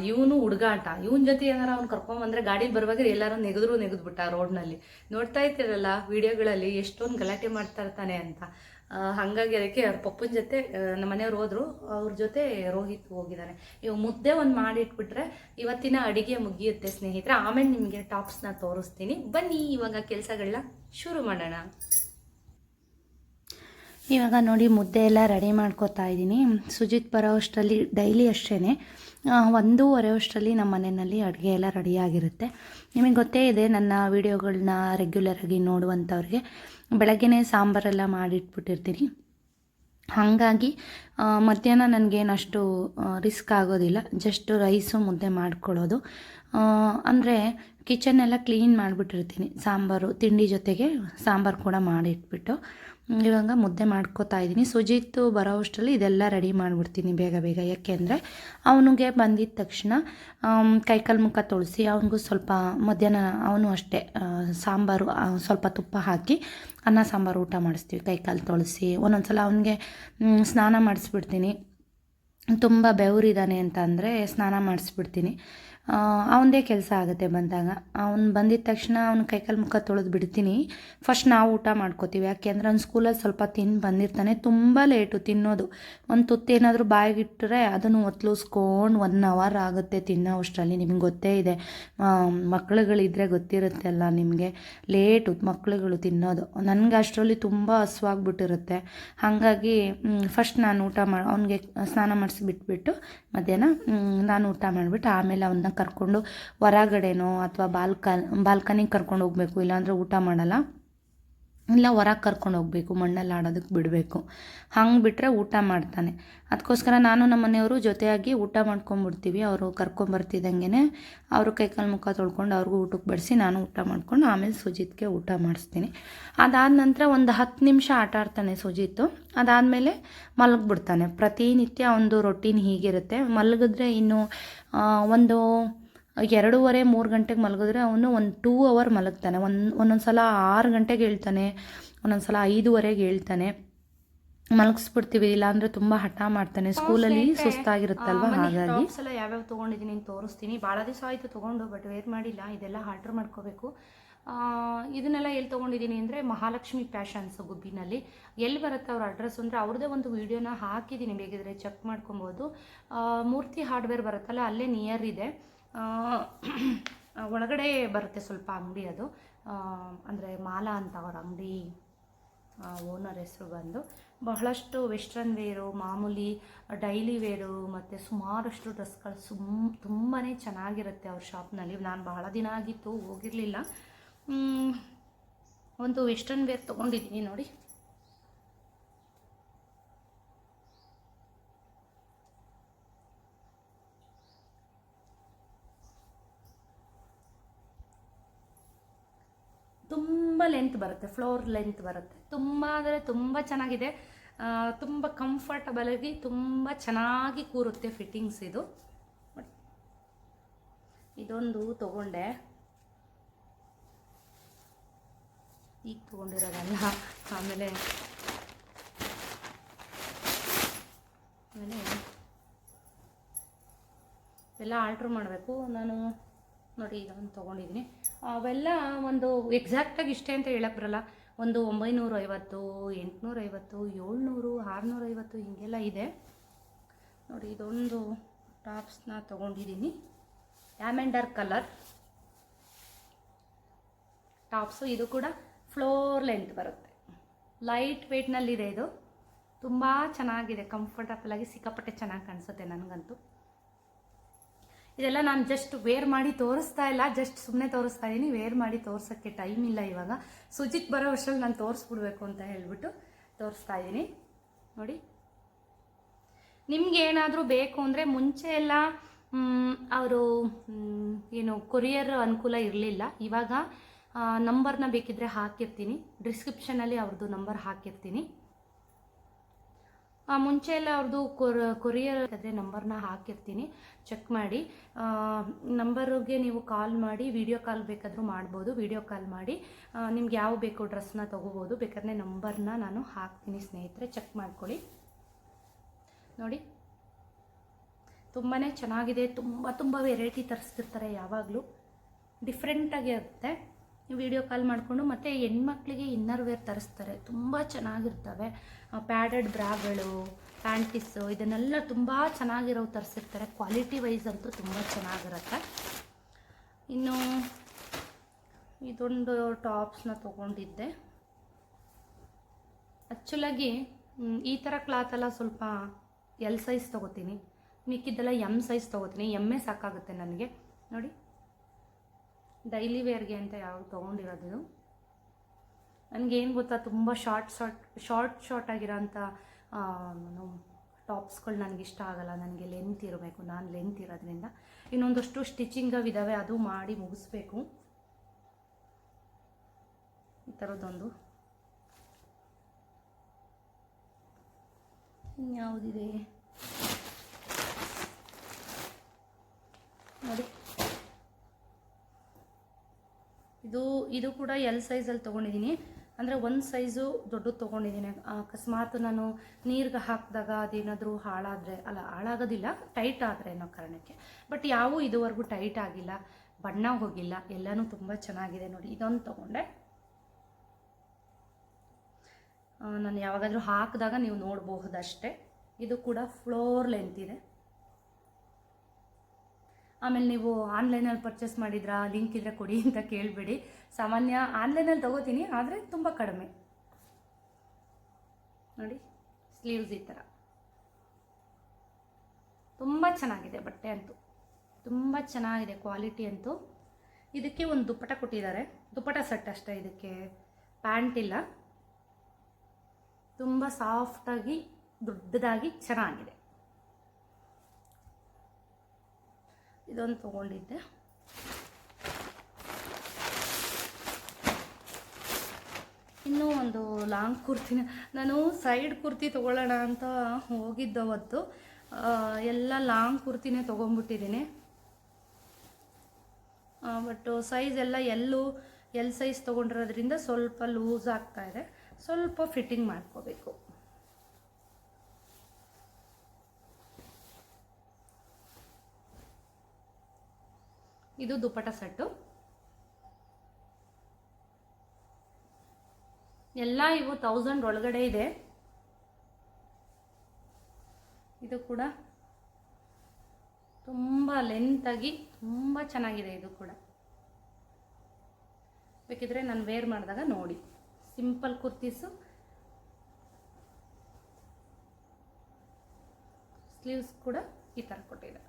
[SPEAKER 1] ಇವನು ಹುಡುಗಾಟ. ಇವನ ಜೊತೆ ಏನಾರ ಅವ್ನು ಕರ್ಕೊಂಬಂದ್ರೆ ಗಾಡಿ ಬರುವಾಗ ಎಲ್ಲರೂ ನೆಗೆದ್ರು ನೆಗೆದ್ಬಿಟ್ಟ ರೋಡ್ನಲ್ಲಿ ನೋಡ್ತಾ ಇರ್ತೀರಲ್ಲ ವಿಡಿಯೋಗಳಲ್ಲಿ ಎಷ್ಟೊಂದು ಗಲಾಟೆ ಮಾಡ್ತಾ ಇರ್ತಾನೆ ಅಂತ. ಹಂಗಾಗಿ ಅದಕ್ಕೆ ಅವ್ರ ಪಪ್ಪನ ಜೊತೆ ನಮ್ಮ ಮನೆಯವ್ರು ಹೋದ್ರು. ಅವ್ರ ಜೊತೆ ರೋಹಿತ್ ಹೋಗಿದ್ದಾನೆ ಇವಾಗ ಮುದ್ದೆ ಒಂದು ಮಾಡಿ ಇಟ್ಬಿಟ್ರೆ ಇವತ್ತಿನ ಅಡಿಗೆ ಮುಗಿಯುತ್ತೆ ಸ್ನೇಹಿತರೆ. ಆಮೇಲೆ ನಿಮಗೆ ಟಾಪ್ಸ್ನ ತೋರಿಸ್ತೀನಿ. ಬನ್ನಿ, ಇವಾಗ ಕೆಲಸಗಳನ್ನ ಶುರು ಮಾಡೋಣ. ಇವಾಗ ನೋಡಿ ಮುದ್ದೆ ಎಲ್ಲ ರೆಡಿ ಮಾಡ್ಕೋತಾ ಇದ್ದೀನಿ. ಸುಜಿತ್ ಬರೋ ಅಷ್ಟರಲ್ಲಿ ಡೈಲಿ ಅಷ್ಟೇ ಒಂದೂವರೆ ಅಷ್ಟರಲ್ಲಿ ನಮ್ಮ ಮನೆಯಲ್ಲಿ ಅಡುಗೆ ಎಲ್ಲ ರೆಡಿಯಾಗಿರುತ್ತೆ ನಿಮಗೆ ಗೊತ್ತೇ ಇದೆ, ನನ್ನ ವೀಡಿಯೋಗಳನ್ನ ರೆಗ್ಯುಲರಾಗಿ ನೋಡುವಂಥವ್ರಿಗೆ ಬೆಳಗ್ಗೆನೇ ಸಾಂಬಾರೆಲ್ಲ ಮಾಡಿಟ್ಬಿಟ್ಟಿರ್ತೀನಿ. ಹಾಗಾಗಿ ಮಧ್ಯಾಹ್ನ ಮಧ್ಯಾಹ್ನ ನನಗೇನಷ್ಟು ರಿಸ್ಕ್ ಆಗೋದಿಲ್ಲ. ಜಸ್ಟ್ ರೈಸು ಮುದ್ದೆ ಮಾಡ್ಕೊಳ್ಳೋದು. ಅಂದರೆ ಕಿಚನ್ ಎಲ್ಲ ಕ್ಲೀನ್ ಮಾಡಿಬಿಟ್ಟಿರ್ತೀನಿ. ಸಾಂಬಾರು, ತಿಂಡಿ ಜೊತೆಗೆ ಸಾಂಬಾರು ಕೂಡ ಮಾಡಿಟ್ಬಿಟ್ಟು ಇವಾಗ ಮುದ್ದೆ ಮಾಡ್ಕೋತಾ ಇದ್ದೀನಿ. ಸುಜಿತ್ ಬರೋ ಅಷ್ಟರಲ್ಲಿ ಇದೆಲ್ಲ ರೆಡಿ ಮಾಡಿಬಿಡ್ತೀನಿ ಬೇಗ ಬೇಗ. ಯಾಕೆಂದರೆ ಅವನಿಗೆ ಬಂದಿದ್ದ ತಕ್ಷಣ ಕೈಕಾಲು ಮುಖ ತೊಳಸಿ ಅವನಿಗೂ ಸ್ವಲ್ಪ ಮಧ್ಯಾಹ್ನ ಅವನು ಅಷ್ಟೇ ಸಾಂಬಾರು ಸ್ವಲ್ಪ ತುಪ್ಪ ಹಾಕಿ ಅನ್ನ, ಸಾಂಬಾರು, ಊಟ ಮಾಡಿಸ್ತೀವಿ. ಕೈಕಾಲು ತೊಳಸಿ ಒಂದೊಂದು ಸಲ ಅವನಿಗೆ ಸ್ನಾನ ಮಾಡಿಸ್ಬಿಡ್ತೀನಿ. ತುಂಬ ಬೆವರಿದ್ದಾನೆ ಅಂತ ಅಂದರೆ ಸ್ನಾನ ಮಾಡಿಸ್ಬಿಡ್ತೀನಿ.
[SPEAKER 2] ಅವನದೇ ಕೆಲಸ ಆಗುತ್ತೆ ಬಂದಾಗ. ಅವ್ನು ಬಂದಿದ ತಕ್ಷಣ ಅವ್ನ ಕೈಕಾಲು ಮುಖ ತೊಳೆದು ಬಿಡ್ತೀನಿ. ಫಸ್ಟ್ ನಾವು ಊಟ ಮಾಡ್ಕೋತೀವಿ. ಯಾಕೆಂದ್ರೆ ಅವ್ನು ಸ್ಕೂಲಲ್ಲಿ ಸ್ವಲ್ಪ ತಿಂದು ಬಂದಿರ್ತಾನೆ. ತುಂಬ ಲೇಟು ತಿನ್ನೋದು. ಒಂದು ತುತ್ತು ಏನಾದರೂ ಬಾಯಿಗಿಟ್ಟರೆ ಅದನ್ನು ಒತ್ಲೂಸ್ಕೊಂಡು ಒನ್ ಅವರ್ ಆಗುತ್ತೆ ತಿನ್ನೋ ಅಷ್ಟರಲ್ಲಿ. ನಿಮ್ಗೆ ಗೊತ್ತೇ ಇದೆ. ಮಕ್ಕಳುಗಳಿದ್ರೆ ಗೊತ್ತಿರುತ್ತೆ ಅಲ್ಲ ನಿಮಗೆ. ಲೇಟು ಮಕ್ಳುಗಳು ತಿನ್ನೋದು. ನನಗೆ ಅಷ್ಟರಲ್ಲಿ ತುಂಬ ಹಸುವಾಗ್ಬಿಟ್ಟಿರುತ್ತೆ. ಹಾಗಾಗಿ ಫಸ್ಟ್ ನಾನು ಊಟ ಮಾಡಿ ಅವನಿಗೆ ಸ್ನಾನ ಮಾಡಿಸಿ ಬಿಟ್ಬಿಟ್ಟು ಮಧ್ಯಾಹ್ನ ನಾನು ಊಟ ಮಾಡಿಬಿಟ್ಟು ಆಮೇಲೆ ಅವನ್ನ ಕರ್ಕೊಂಡು ಹೊರಗಡೆನೋ ಅಥವಾ ಬಾಲ್ಕ ಬಾಲ್ಕನಿಗೆ ಕರ್ಕೊಂಡು ಹೋಗಬೇಕು ಇಲ್ಲಾಂದರೆ ಊಟ ಮಾಡಲ್ಲ. ಇಲ್ಲ ಹೊರಗೆ ಕರ್ಕೊಂಡು ಹೋಗಬೇಕು, ಮಣ್ಣಲ್ಲಿ ಆಡೋದಕ್ಕೆ ಬಿಡಬೇಕು. ಹಂಗೆ ಬಿಟ್ಟರೆ ಊಟ ಮಾಡ್ತಾನೆ. ಅದಕ್ಕೋಸ್ಕರ ನಾನು ನಮ್ಮ ಮನೆಯವರು ಜೊತೆಯಾಗಿ ಊಟ ಮಾಡ್ಕೊಂಬಿಡ್ತೀವಿ ಅವರು ಕರ್ಕೊಂಬರ್ತಿದ್ದಂಗೆ ಅವರು ಕೈಕಾಲು ಮುಖ ತೊಳ್ಕೊಂಡು ಅವ್ರಿಗೂ ಊಟಕ್ಕೆ ಬಡಿಸಿ ನಾನು ಊಟ ಮಾಡ್ಕೊಂಡು ಆಮೇಲೆ ಸುಜಿತ್ಗೆ ಊಟ ಮಾಡಿಸ್ತೀನಿ. ಅದಾದ ನಂತರ ಒಂದು ಹತ್ತು ನಿಮಿಷ ಆಟ ಆಡ್ತಾನೆ ಸುಜಿತ್ತು ಅದಾದಮೇಲೆ ಮಲಗಿಬಿಡ್ತಾನೆ. ಪ್ರತಿನಿತ್ಯ ಒಂದು ರೊಟೀನ್ ಹೀಗಿರುತ್ತೆ. ಮಲಗಿದ್ರೆ ಇನ್ನು ಒಂದು ಎರಡೂವರೆ ಮೂರು ಗಂಟೆಗೆ ಮಲಗಿದ್ರೆ ಅವನು ಒಂದು ಟೂ ಅವರ್ ಮಲಗ್ತಾನೆ. ಒಂದು ಒಂದೊಂದು ಸಲ ಆರು ಗಂಟೆಗೆ ಹೇಳ್ತಾನೆ ಒಂದೊಂದು ಸಲ ಐದೂವರೆಗೆ ಹೇಳ್ತಾನೆ. ಮಲಗಿಸ್ಬಿಡ್ತೀವಿ ಇಲ್ಲಾಂದ್ರೆ ತುಂಬ ಹಠ ಮಾಡ್ತಾನೆ. ಸ್ಕೂಲಲ್ಲಿ ಸುಸ್ತಾಗಿರುತ್ತಲ್ವ? ಹಾಗಾಗಿ
[SPEAKER 1] ಎಲ್ಲ ಯಾವ್ಯಾವ ತೊಗೊಂಡಿದ್ದೀನಿ ಅಂತ ತೋರಿಸ್ತೀನಿ. ಭಾಳ ದಿವಸ ಆಯಿತು ತೊಗೊಂಡು ಬಟ್ ವೇರ್ ಮಾಡಿಲ್ಲ. ಇದೆಲ್ಲ ಆರ್ಡ್ರ್ ಮಾಡ್ಕೋಬೇಕು. ಇದನ್ನೆಲ್ಲ ಎಲ್ಲಿ ತೊಗೊಂಡಿದ್ದೀನಿ ಅಂದರೆ ಮಹಾಲಕ್ಷ್ಮಿ ಫ್ಯಾಷನ್ಸ್ ಗುಬ್ಬಿನಲ್ಲಿ. ಎಲ್ಲಿ ಬರುತ್ತೆ ಅವ್ರ ಅಡ್ರೆಸ್ ಅಂದರೆ ಅವ್ರದ್ದೇ ಒಂದು ವೀಡಿಯೋನ ಹಾಕಿದ್ದೀನಿ. ಬೇಕಿದ್ರೆ ಚೆಕ್ ಮಾಡ್ಕೊಬೋದು. ಮೂರ್ತಿ ಹಾರ್ಡ್ವೇರ್ ಬರುತ್ತಲ್ಲ ಅಲ್ಲೇ ನಿಯರ್ ಇದೆ. ಒಳಗಡೆ ಬರುತ್ತೆ ಸ್ವಲ್ಪ ಅಂಗಡಿ ಅದು. ಅಂದರೆ ಮಾಲಾ ಅಂತ ಅವ್ರ ಅಂಗಡಿ ಓನರ್ ಹೆಸರು ಬಂದು. ಬಹಳಷ್ಟು ವೆಸ್ಟ್ರನ್ ವೇರು, ಮಾಮೂಲಿ ಡೈಲಿ ವೇರು, ಮತ್ತು ಸುಮಾರಷ್ಟು ಡ್ರೆಸ್ಗಳು ಸುಮ್ ತುಂಬಾ ಚೆನ್ನಾಗಿರುತ್ತೆ ಅವ್ರ ಶಾಪ್ನಲ್ಲಿ. ನಾನು ಬಹಳ ದಿನ ಆಗಿತ್ತು, ಹೋಗಿರಲಿಲ್ಲ. ಒಂದು ವೆಸ್ಟ್ರನ್ ವೇರ್ ತೊಗೊಂಡಿದ್ದೀನಿ ನೋಡಿ ತುಂಬ ಲೆಂತ್ ಬರುತ್ತೆ ಫ್ಲೋರ್ ಲೆಂತ್ ಬರುತ್ತೆ. ತುಂಬ ಅಂದರೆ ತುಂಬ ಚೆನ್ನಾಗಿದೆ. ತುಂಬ ಕಂಫರ್ಟಬಲ್ ಆಗಿ ತುಂಬ ಚೆನ್ನಾಗಿ ಕೂರುತ್ತೆ ಫಿಟ್ಟಿಂಗ್ಸ್ ಇದು. ಇದೊಂದು ತಗೊಂಡೆ. ಈಗ ತೊಗೊಂಡಿರೋದಲ್ಲ, ಆಮೇಲೆ ಆಮೇಲೆ ಎಲ್ಲ ಆರ್ಡ್ರ್ ಮಾಡಬೇಕು. ನಾನು ನೋಡಿ ಇದನ್ನು ತೊಗೊಂಡಿದ್ದೀನಿ ಅವೆಲ್ಲ ಒಂದು ಎಕ್ಸಾಕ್ಟಾಗಿ ಇಷ್ಟೇ ಅಂತ ಹೇಳಕ್ಕೆ ಬರಲ್ಲ. ಒಂದು ಒಂಬೈನೂರ ಐವತ್ತು ಎಂಟುನೂರ ಐವತ್ತು ಏಳ್ನೂರು, ಆರುನೂರೈವತ್ತು ಹೀಗೆಲ್ಲ ಇದೆ. ನೋಡಿ ಇದೊಂದು ಟಾಪ್ಸ್ನ ತೊಗೊಂಡಿದ್ದೀನಿ ಲ್ಯಾಮೆಂಡರ್ ಕಲರ್. ಟಾಪ್ಸು ಇದು ಕೂಡ ಫ್ಲೋರ್ ಲೆಂತ್ ಬರುತ್ತೆ. ಲೈಟ್ ವೆಯ್ಟ್ನಲ್ಲಿದೆ ಇದು. ತುಂಬ ಚೆನ್ನಾಗಿದೆ, ಕಂಫರ್ಟಬಲ್ ಆಗಿ ಸಿಕ್ಕಾಪಟ್ಟೆ ಚೆನ್ನಾಗಿ ಕಾಣಿಸುತ್ತೆ ನನಗಂತೂ. ಇದೆಲ್ಲ ನಾನು ಜಸ್ಟ್ ವೇರ್ ಮಾಡಿ ತೋರಿಸ್ತಾ ಇಲ್ಲ ಜಸ್ಟ್ ಸುಮ್ಮನೆ ತೋರಿಸ್ತಾ ಇದ್ದೀನಿ ವೇರ್ ಮಾಡಿ ತೋರ್ಸೋಕ್ಕೆ ಟೈಮ್ ಇಲ್ಲ ಇವಾಗ. ಸುಜಿತ್ ಬರೋ ವರ್ಷದಲ್ಲಿ ನಾನು ತೋರಿಸ್ಬಿಡ್ಬೇಕು ಅಂತ ಹೇಳ್ಬಿಟ್ಟು ತೋರಿಸ್ತಾ ಇದ್ದೀನಿ ನೋಡಿ. ನಿಮ್ಗೆ ಏನಾದರೂ ಬೇಕು ಅಂದರೆ ಮುಂಚೆ ಎಲ್ಲ ಅವರು ಏನು ಕೊರಿಯರ್ ಅನುಕೂಲ ಇರಲಿಲ್ಲ. ಇವಾಗ ನಂಬರ್ನ ಬೇಕಿದ್ರೆ ಹಾಕಿರ್ತೀನಿ. ಡಿಸ್ಕ್ರಿಪ್ಷನಲ್ಲಿ ಅವ್ರದ್ದು ನಂಬರ್ ಹಾಕಿರ್ತೀನಿ. ಮುಂಚೆ ಎಲ್ಲ ಅವ್ರದ್ದು ಕೊರ್, ಕೊರಿಯರ್ ಅದೇ ನಂಬರ್ನ ಹಾಕಿರ್ತೀನಿ. ಚೆಕ್ ಮಾಡಿ. ನಂಬರ್ಗೆ ನೀವು ಕಾಲ್ ಮಾಡಿ ವಿಡಿಯೋ ಕಾಲ್ ಬೇಕಾದರೂ ಮಾಡ್ಬೋದು ವಿಡಿಯೋ ಕಾಲ್ ಮಾಡಿ. ನಿಮ್ಗೆ ಯಾವ ಬೇಕು ಡ್ರೆಸ್ನ ತೊಗೋಬೋದು, ಬೇಕಾದ್ರೆ ನಂಬರ್ನ ನಾನು ಹಾಕ್ತೀನಿ ಸ್ನೇಹಿತರೆ ಚೆಕ್ ಮಾಡ್ಕೊಳ್ಳಿ. ನೋಡಿ. ತುಂಬಾ ಚೆನ್ನಾಗಿದೆ, ತುಂಬ ತುಂಬ ವೆರೈಟಿ ತರಿಸ್ತಿರ್ತಾರೆ ಯಾವಾಗಲೂ. ಡಿಫ್ರೆಂಟಾಗಿ ಇರುತ್ತೆ. ವಿಡಿಯೋ ಕಾಲ್ ಮಾಡಿಕೊಂಡು ಮತ್ತು ಹೆಣ್ಮಕ್ಳಿಗೆ ಇನ್ನರ್ ವೇರ್ ತರಿಸ್ತಾರೆ. ತುಂಬ ಚೆನ್ನಾಗಿರ್ತವೆ. ಪ್ಯಾಡೆಡ್ ಬ್ರಾಗಳು ಪ್ಯಾಂಟಿಸು ಇದನ್ನೆಲ್ಲ ತುಂಬ ಚೆನ್ನಾಗಿರೋ ತರಿಸಿರ್ತಾರೆ. ಕ್ವಾಲಿಟಿ ವೈಸ್ ಅಂತೂ ತುಂಬ ಚೆನ್ನಾಗಿರುತ್ತೆ. ಇನ್ನು ಇದೊಂದು ಟಾಪ್ಸ್ನ ತೊಗೊಂಡಿದ್ದೆ. ಆ್ಯಕ್ಚುಲಾಗಿ ಈ ಥರ ಕ್ಲಾತೆಲ್ಲ ಸ್ವಲ್ಪ ಎಲ್ ಸೈಜ್ ತೊಗೋತೀನಿ. ಮಿಕ್ಕಿದ್ದೆಲ್ಲ ಎಂ ಸೈಜ್ ತೊಗೋತೀನಿ. ಎಮ್ಮೆ ಸಾಕಾಗುತ್ತೆ ನನಗೆ. ನೋಡಿ. ಡೈಲಿ ವೇರ್ಗೆ ಅಂತ ಯಾವ ತೊಗೊಂಡಿರೋದು ನನಗೇನು ಗೊತ್ತಾ, ತುಂಬ ಶಾರ್ಟ್ ಶಾರ್ಟ್ ಶಾರ್ಟ್ ಶಾರ್ಟ್ ಆಗಿರೋಂಥ ಟಾಪ್ಸ್ಗಳು ಇಷ್ಟ ಆಗಲ್ಲ. ನನಗೆ ಲೆಂತ್ ಇರಬೇಕು. ನಾನು ಲೆಂತ್ ಇರೋದ್ರಿಂದ. ಇನ್ನೊಂದಷ್ಟು ಸ್ಟಿಚಿಂಗ್ ಇದ್ದಾವೆ ಅದು ಮಾಡಿ ಮುಗಿಸ್ಬೇಕು. ಈ ಥರದ್ದೊಂದು ಇನ್ಯಾವುದಿದೆ? ನೋಡಿ. ಇದು ಇದು ಕೂಡ ಎಲ್ ಸೈಜಲ್ಲಿ ತೊಗೊಂಡಿದ್ದೀನಿ. ಅಂದರೆ ಒಂದು ಸೈಜು ದೊಡ್ಡದು ತೊಗೊಂಡಿದ್ದೀನಿ. ಅಕಸ್ಮಾತ್ ನಾನು ನೀರಿಗೆ ಹಾಕಿದಾಗ ಅದೇನಾದರೂ ಹಾಳಾದರೆ, ಅಲ್ಲ, ಹಾಳಾಗೋದಿಲ್ಲ ಟೈಟ್ ಆದರೆ ಅನ್ನೋ ಕಾರಣಕ್ಕೆ. ಬಟ್ ಯಾವೂ ಇದುವರೆಗೂ ಟೈಟ್ ಆಗಿಲ್ಲ ಬಣ್ಣ ಹೋಗಿಲ್ಲ. ಎಲ್ಲನೂ ತುಂಬ ಚೆನ್ನಾಗಿದೆ ನೋಡಿ. ಇದೊಂದು ತೊಗೊಂಡೆ. ನಾನು ಯಾವಾಗಾದರೂ ಹಾಕಿದಾಗ ನೀವು ನೋಡಬಹುದಷ್ಟೇ ಇದು ಕೂಡ ಫ್ಲೋರ್ ಲೆಂತ್ ಇದೆ. ಆಮೇಲೆ ನೀವು ಆನ್ಲೈನಲ್ಲಿ ಪರ್ಚೇಸ್ ಮಾಡಿದ್ರಾ, ಲಿಂಕ್ ಇದ್ರೆ ಕೊಡಿ ಅಂತ ಕೇಳಬೇಡಿ. ಸಾಮಾನ್ಯ ಆನ್ಲೈನಲ್ಲಿ ತಗೋತೀನಿ, ಆದರೆ ತುಂಬ ಕಡಿಮೆ. ನೋಡಿ ಸ್ಲೀವ್ಸ್ ಈ ಥರ ತುಂಬ ಚೆನ್ನಾಗಿದೆ ಬಟ್ಟೆ ಅಂತೂ. ತುಂಬ ಚೆನ್ನಾಗಿದೆ ಕ್ವಾಲಿಟಿ ಅಂತೂ. ಇದಕ್ಕೆ ಒಂದು ದುಪ್ಪಟ ಕೊಟ್ಟಿದ್ದಾರೆ. ದುಪ್ಪಟ ಸೆಟ್ ಅಷ್ಟೇ, ಇದಕ್ಕೆ ಪ್ಯಾಂಟ್ ಇಲ್ಲ. ತುಂಬ ಸಾಫ್ಟಾಗಿ ದೊಡ್ಡದಾಗಿ ಚೆನ್ನಾಗಿದೆ. ಇದೊಂದು ತೊಗೊಂಡಿದ್ದೆ. ಇನ್ನೂ ಒಂದು ಲಾಂಗ್ ಕುರ್ತಿನ, ನಾನು ಸೈಡ್ ಕುರ್ತಿ ತೊಗೊಳ್ಳೋಣ ಅಂತ ಹೋಗಿದ್ದ ಅವತ್ತು ಎಲ್ಲ ಲಾಂಗ್ ಕುರ್ತಿನೇ ತೊಗೊಂಡ್ಬಿಟ್ಟಿದ್ದೀನಿ. ಬಟ್ ಸೈಜ್ ಎಲ್ಲ ಎಲ್ಲೂ, ಎಲ್ ಸೈಜ್ ತೊಗೊಂಡಿರೋದ್ರಿಂದ ಸ್ವಲ್ಪ ಲೂಸ್ ಇದೆ. ಸ್ವಲ್ಪ ಫಿಟ್ಟಿಂಗ್ ಮಾಡ್ಕೋಬೇಕು. ಇದು ದುಪ್ಪಟ ಸೆಟ್ಟು. ಎಲ್ಲ ಇವು ತೌಸಂಡ್ ಒಳಗಡೆ ಇದೆ. ಇದು ಕೂಡ ತುಂಬ ಲೆಂತಾಗಿ ತುಂಬ ಚೆನ್ನಾಗಿದೆ ಇದು ಕೂಡ. ಬೇಕಿದ್ರೆ ನಾನು ವೇರ್ ಮಾಡಿದಾಗ ನೋಡಿ. ಸಿಂಪಲ್ ಕುರ್ತೀಸು ಸ್ಲೀವ್ಸ್ ಕೂಡ ಈ ಥರ ಕೊಟ್ಟಿದೆ.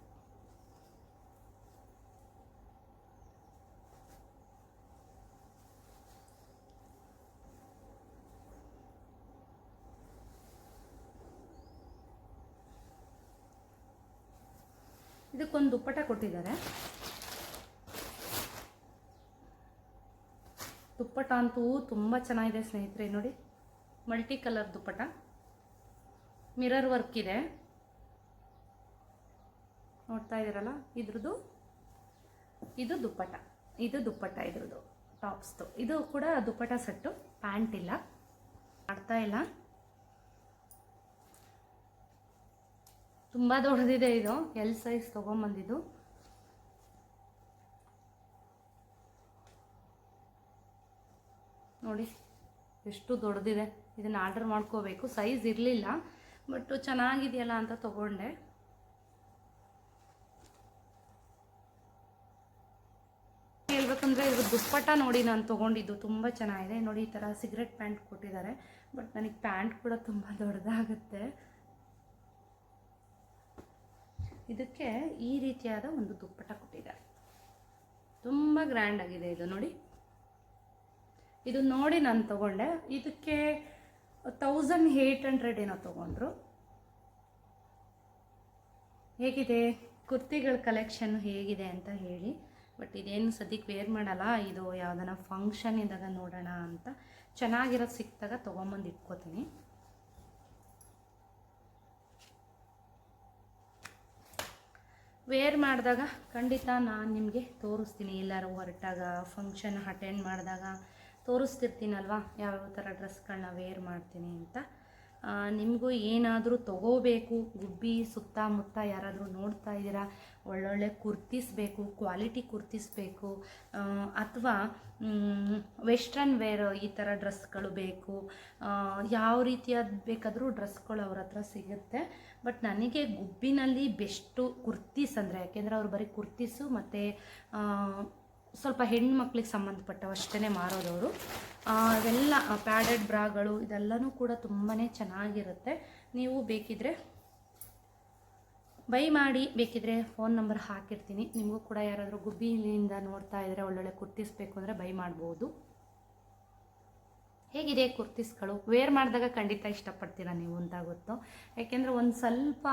[SPEAKER 1] ಇದಕ್ಕೊಂದು ದುಪ್ಪಟ ಕೊಟ್ಟಿದ್ದಾರೆ. ದುಪ್ಪಟ ಅಂತೂ ತುಂಬ ಚೆನ್ನಾಗಿದೆ ಸ್ನೇಹಿತರೆ, ನೋಡಿ. Multi colour dupatta mirror work ಇದೆ. ನೋಡ್ತಾ ಇದ್ದೀರಲ್ಲ, ಇದ್ರದ್ದು? ಇದು ದುಪ್ಪಟ ಇದು ದುಪ್ಪಟ ಇದ್ರದ್ದು. ಟಾಪ್ಸ್ದು. ಇದು ಕೂಡ ದುಪ್ಪಟ ಸೆಟ್ಟು, ಪ್ಯಾಂಟ್ ಇಲ್ಲ. ಮಾಡ್ತಾ ಇಲ್ಲ. ತುಂಬ ದೊಡ್ಡದಿದೆ ಇದು. ಎಲ್ ಸೈಜ್ ತೊಗೊಂಬಂದಿದ್ದು. ನೋಡಿ, ಎಷ್ಟು ದೊಡ್ಡದಿದೆ. ಇದನ್ನು ಆರ್ಡರ್ ಮಾಡ್ಕೋಬೇಕು. ಸೈಜ್ ಇರಲಿಲ್ಲ ಬಟ್ ಚೆನ್ನಾಗಿದೆಯಲ್ಲ ಅಂತ ತಗೊಂಡೆ. ಹೇಳ್ಬೇಕಂದ್ರೆ ಇದ್ರ ದುಪ್ಪಟ್ಟ ನೋಡಿ ನಾನು ತೊಗೊಂಡಿದ್ದು. ತುಂಬ ಚೆನ್ನಾಗಿದೆ. ನೋಡಿ, ಈ ಥರ ಸಿಗರೆಟ್ ಪ್ಯಾಂಟ್ ಕೊಟ್ಟಿದ್ದಾರೆ. ಬಟ್ ನನಗೆ ಪ್ಯಾಂಟ್ ಕೂಡ ತುಂಬ ದೊಡ್ಡದಾಗುತ್ತೆ. ಇದಕ್ಕೆ ಈ ರೀತಿಯಾದ ಒಂದು ದುಪ್ಪಟ ಕೊಟ್ಟಿದ್ದಾರೆ ತುಂಬ ಗ್ರ್ಯಾಂಡ್ ಆಗಿದೆ ಇದು ನೋಡಿ. ಇದು ನೋಡಿ ನಾನು ತಗೊಂಡೆ. ಇದಕ್ಕೆ ತೌಸಂಡ್ ಏಯ್ಟ್ ಹಂಡ್ರೆಡ್ ಏನೋ ತೊಗೊಂಡ್ರು. ಹೇಗಿದೆ? ಕುರ್ತಿಗಳ ಕಲೆಕ್ಷನ್ ಹೇಗಿದೆ ಅಂತ ಹೇಳಿ. ಬಟ್ ಇದೇನು ಸದ್ಯಕ್ಕೆ ವೇರ್ ಮಾಡಲ್ಲ. ಇದು ಯಾವ್ದಾನ ಫಂಕ್ಷನ್ ಇದ್ದಾಗ ನೋಡೋಣ ಅಂತ. ಚೆನ್ನಾಗಿರೋದು ಸಿಕ್ಕಿದಾಗ ತೊಗೊಂಬಂದು ಇಟ್ಕೋತೀನಿ. ವೇರ್ ಮಾಡಿದಾಗ ಖಂಡಿತ ನಾನು ನಿಮಗೆ ತೋರಿಸ್ತೀನಿ. ಎಲ್ಲರೂ ಹೊರಟಾಗ ಫಂಕ್ಷನ್ ಅಟೆಂಡ್ ಮಾಡಿದಾಗ ತೋರಿಸ್ತಿರ್ತೀನಲ್ವಾ? ಯಾವ್ಯಾವ ಥರ ಡ್ರೆಸ್ಗಳನ್ನ ವೇರ್ ಮಾಡ್ತೀನಿ ಅಂತ. ನಿಮಗೂ ಏನಾದರೂ ತಗೋಬೇಕು, ಗುಬ್ಬಿ, ಸುತ್ತಮುತ್ತ ಯಾರಾದರೂ ನೋಡ್ತಾ ಇದ್ದೀರಾ? ಒಳ್ಳೊಳ್ಳೆ ಕುರ್ತಿಸ್ ಬೇಕು ಕ್ವಾಲಿಟಿ ಕುರ್ತಿಸ್ ಬೇಕು ಅಥವಾ ವೆಸ್ಟ್ರನ್ ವೇರ್ ಈ ಥರ ಡ್ರೆಸ್ಗಳು ಬೇಕು ಯಾವ ರೀತಿಯಾದ ಬೇಕಾದರೂ ಡ್ರೆಸ್ಗಳು ಅವ್ರ ಹತ್ರ ಸಿಗುತ್ತೆ. ಬಟ್ ನನಗೆ ಗುಬ್ಬಿನಲ್ಲಿ ಬೆಸ್ಟು ಕುರ್ತೀಸ್ ಅಂದರೆ, ಯಾಕೆಂದರೆ ಅವ್ರು ಬರೀ ಕುರ್ತೀಸು ಮತ್ತು ಸ್ವಲ್ಪ ಹೆಣ್ಮಕ್ಳಿಗೆ ಸಂಬಂಧಪಟ್ಟವಷ್ಟೇ ಮಾರೋದವರು ಅವೆಲ್ಲ ಪ್ಯಾಡೆಡ್ ಬ್ರಾಗಳು ಇದೆಲ್ಲನೂ ಕೂಡ ತುಂಬಾ ಚೆನ್ನಾಗಿರುತ್ತೆ. ನೀವು ಬೇಕಿದ್ರೆ ಬೈ ಮಾಡಿ, ಬೇಕಿದ್ರೆ ಫೋನ್ ನಂಬರ್ ಹಾಕಿರ್ತೀನಿ. ನಿಮಗೂ ಕೂಡ ಯಾರಾದರೂ ಗುಬ್ಬಿಯಿಂದ ನೋಡ್ತಾ ಇದ್ದರೆ ಒಳ್ಳೊಳ್ಳೆ ಕುರ್ತೀಸ್ ಬೇಕು ಅಂದರೆ ಬೈ ಮಾಡ್ಬೋದು. ಹೇಗಿದೆ ಕುರ್ತೀಸ್ಗಳು? ವೇರ್ ಮಾಡಿದಾಗ ಖಂಡಿತ ಇಷ್ಟಪಡ್ತೀರ ನೀವು ಅಂತ ಗೊತ್ತು. ಯಾಕೆಂದರೆ ಒಂದು ಸ್ವಲ್ಪ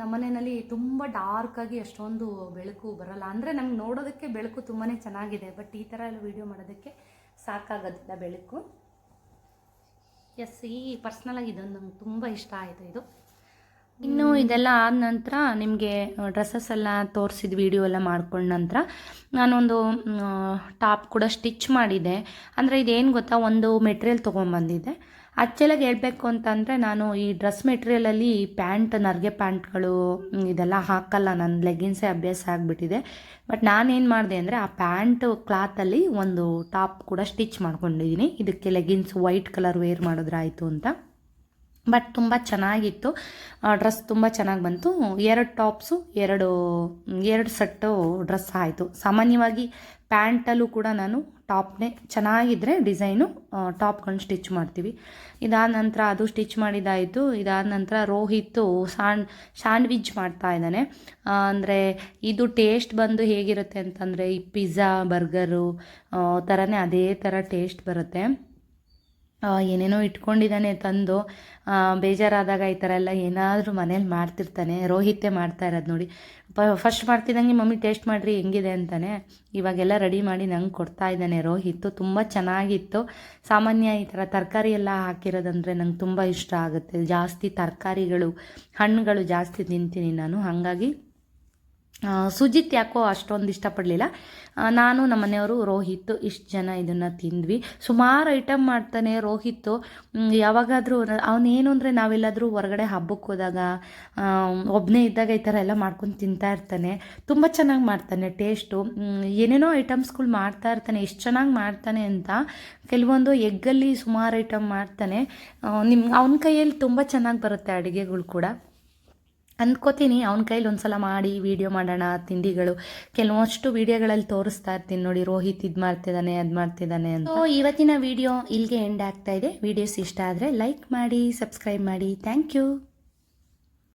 [SPEAKER 1] ನಮ್ಮನೆಯಲ್ಲಿ ತುಂಬ ಡಾರ್ಕಾಗಿ ಅಷ್ಟೊಂದು ಬೆಳಕು ಬರಲ್ಲ. ಅಂದರೆ ನಮ್ಗೆ ನೋಡೋದಕ್ಕೆ ಬೆಳಕು ತುಂಬಾ ಚೆನ್ನಾಗಿದೆ. ಬಟ್ ಈ ಥರ ಎಲ್ಲ ವೀಡಿಯೋ ಮಾಡೋದಕ್ಕೆ ಸಾಕಾಗೋದಿಲ್ಲ ಬೆಳಕು. ಎಸ್ ಈ ಪರ್ಸ್ನಲಾಗಿ ಇದೊಂದು ನಂಗೆ ತುಂಬ ಇಷ್ಟ ಆಯಿತು ಇದು. ಇನ್ನು ಇದೆಲ್ಲ ಆದ ನಂತರ ನಿಮಗೆ ಡ್ರೆಸ್ಸಸ್ ಎಲ್ಲ ತೋರಿಸಿದ ವಿಡಿಯೋ ಎಲ್ಲ ಮಾಡ್ಕೊಂಡ ನಂತರ ನಾನೊಂದು ಟಾಪ್ ಕೂಡ ಸ್ಟಿಚ್ ಮಾಡಿದೆ. ಅಂದರೆ ಇದೇನು ಗೊತ್ತಾ, ಒಂದು ಮೆಟೀರಿಯಲ್ ತೊಗೊಂಬಂದಿದ್ದೆ ಆ್ಯಕ್ಚುಲಾಗಿ ಹೇಳಬೇಕು ಅಂತಂದರೆ ನಾನು ಈ ಡ್ರೆಸ್ ಮೆಟೀರಿಯಲಲ್ಲಿ ಪ್ಯಾಂಟ್, ನರ್ಗೆ ಪ್ಯಾಂಟ್ಗಳು ಇದೆಲ್ಲ ಹಾಕಲ್ಲ. ನನ್ನ ಲೆಗಿನ್ಸೇ ಅಭ್ಯಾಸ ಆಗಿಬಿಟ್ಟಿದೆ. ಬಟ್ ನಾನೇನು ಮಾಡಿದೆ ಅಂದರೆ ಆ ಪ್ಯಾಂಟ್ ಕ್ಲಾತಲ್ಲಿ ಒಂದು ಟಾಪ್ ಕೂಡ ಸ್ಟಿಚ್ ಮಾಡ್ಕೊಂಡಿದ್ದೀನಿ ಇದಕ್ಕೆ ಲೆಗಿನ್ಸ್ ವೈಟ್ ಕಲರ್ ವೇರ್ ಮಾಡಿದ್ರಾಯಿತು ಅಂತ. ಬಟ್ ತುಂಬ ಚೆನ್ನಾಗಿತ್ತು. ಡ್ರೆಸ್ ತುಂಬ ಚೆನ್ನಾಗಿ ಬಂತು. ಎರಡು ಟಾಪ್ಸು, ಎರಡು ಎರಡು ಸೆಟ್ಟು ಡ್ರೆಸ್ ಆಯಿತು. ಸಾಮಾನ್ಯವಾಗಿ ಪ್ಯಾಂಟಲ್ಲೂ ಕೂಡ ನಾನು ಟಾಪ್ನೇ ಚೆನ್ನಾಗಿದ್ದರೆ ಡಿಸೈನು ಟಾಪ್ಗಳನ್ನ ಸ್ಟಿಚ್ ಮಾಡ್ತೀವಿ. ಇದಾದ ನಂತರ ಅದು ಸ್ಟಿಚ್ ಮಾಡಿದ್ದಾಯಿತು ಇದಾದ ನಂತರ ರೋಹಿತ್ತು ಸ್ಯಾಂಡ್ ಸ್ಯಾಂಡ್ವಿಚ್ ಮಾಡ್ತಾ ಇದ್ದಾನೆ. ಅಂದರೆ ಇದು ಟೇಸ್ಟ್ ಬಂದು ಹೇಗಿರುತ್ತೆ ಅಂತಂದರೆ ಈ ಪಿಜ್ಜಾ, ಬರ್ಗರು ಥರನೇ ಅದೇ ಥರ ಟೇಸ್ಟ್ ಬರುತ್ತೆ. ಏನೇನೋ ಇಟ್ಕೊಂಡಿದ್ದಾನೆ ತಂದು ಬೇಜಾರಾದಾಗ ಈ ಥರ ಎಲ್ಲ ಏನಾದರೂ ಮನೇಲಿ ಮಾಡ್ತಿರ್ತಾನೆ ರೋಹಿತೆ ಮಾಡ್ತಾ ಇರೋದು ನೋಡಿ. ಪ ಫಸ್ಟ್ ಮಾಡ್ತಿದ್ದಂಗೆ ಮಮ್ಮಿ ಟೇಸ್ಟ್ ಮಾಡಿರಿ, ಹೆಂಗಿದೆ? ಅಂತಾನೆ. ಇವಾಗೆಲ್ಲ ರೆಡಿ ಮಾಡಿ ನಂಗೆ ಕೊಡ್ತಾ ಇದ್ದಾನೆ ರೋಹಿತ್ತು ತುಂಬ ಚೆನ್ನಾಗಿತ್ತು. ಸಾಮಾನ್ಯ ಈ ಥರ ತರಕಾರಿ ಎಲ್ಲ ಹಾಕಿರೋದಂದರೆ ನಂಗೆ ತುಂಬ ಇಷ್ಟ ಆಗುತ್ತೆ. ಜಾಸ್ತಿ ತರಕಾರಿಗಳು, ಹಣ್ಣುಗಳು ಜಾಸ್ತಿ ತಿಂತೀನಿ ನಾನು. ಹಾಗಾಗಿ ಸುಜಿತ್ ಯಾಕೋ ಅಷ್ಟೊಂದು ಇಷ್ಟಪಡಲಿಲ್ಲ. ನಾನು ನಮ್ಮ ಮನೆಯವರು ರೋಹಿತ್ ಇಷ್ಟು ಜನ ಇದನ್ನು ತಿಂದ್ವಿ. ಸುಮಾರು ಐಟಮ್ ಮಾಡ್ತಾನೆ ರೋಹಿತ್. ಯಾವಾಗಾದರೂ ಅವನೇನು ಅಂದರೆ ನಾವೆಲ್ಲಾದರೂ ಹೊರಗಡೆ ಹಬ್ಬಕ್ಕೆ ಹೋದಾಗ ಒಬ್ಬನೇ ಇದ್ದಾಗ ಈ ಥರ ಎಲ್ಲ ಮಾಡ್ಕೊಂಡು ತಿಂತಾ ಇರ್ತಾನೆ. ತುಂಬ ಚೆನ್ನಾಗಿ ಮಾಡ್ತಾನೆ ಟೇಸ್ಟು ಏನೇನೋ ಐಟಮ್ಸ್ಗಳು ಮಾಡ್ತಾ ಇರ್ತಾನೆ ಎಷ್ಟು ಚೆನ್ನಾಗಿ ಮಾಡ್ತಾನೆ ಅಂತ ಕೆಲವೊಂದು ಎಗ್ಗಲ್ಲಿ ಸುಮಾರು ಐಟಮ್ ಮಾಡ್ತಾನೆ. ನಿಮ್ಮ ಅವನ ಕೈಯಲ್ಲಿ ತುಂಬ ಚೆನ್ನಾಗಿ ಬರುತ್ತೆ ಅಡುಗೆಗಳು ಕೂಡ. ಅಂದ್ಕೋತೀನಿ, ಅವನ ಕೈಲಿ ಒಂದ್ಸಲ ಮಾಡಿ ವೀಡಿಯೋ ಮಾಡೋಣ, ತಿಂಡಿಗಳು. ಕೆಲವಷ್ಟು ವಿಡಿಯೋಗಳಲ್ಲಿ ತೋರಿಸ್ತಾ ಇರ್ತೀನಿ ನೋಡಿ, ರೋಹಿತ್ ಇದು ಮಾಡ್ತಿದ್ದಾನೆ ಅದು ಮಾಡ್ತಿದ್ದಾನೆ ಅಂತ. ಇವತ್ತಿನ ವಿಡಿಯೋ ಇಲ್ಲಿಗೆ ಎಂಡ್ ಆಗ್ತಾ ಇದೆ. ವಿಡಿಯೋಸ್ ಇಷ್ಟ ಆದರೆ ಲೈಕ್ ಮಾಡಿ ಸಬ್ಸ್ಕ್ರೈಬ್ ಮಾಡಿ. Thank you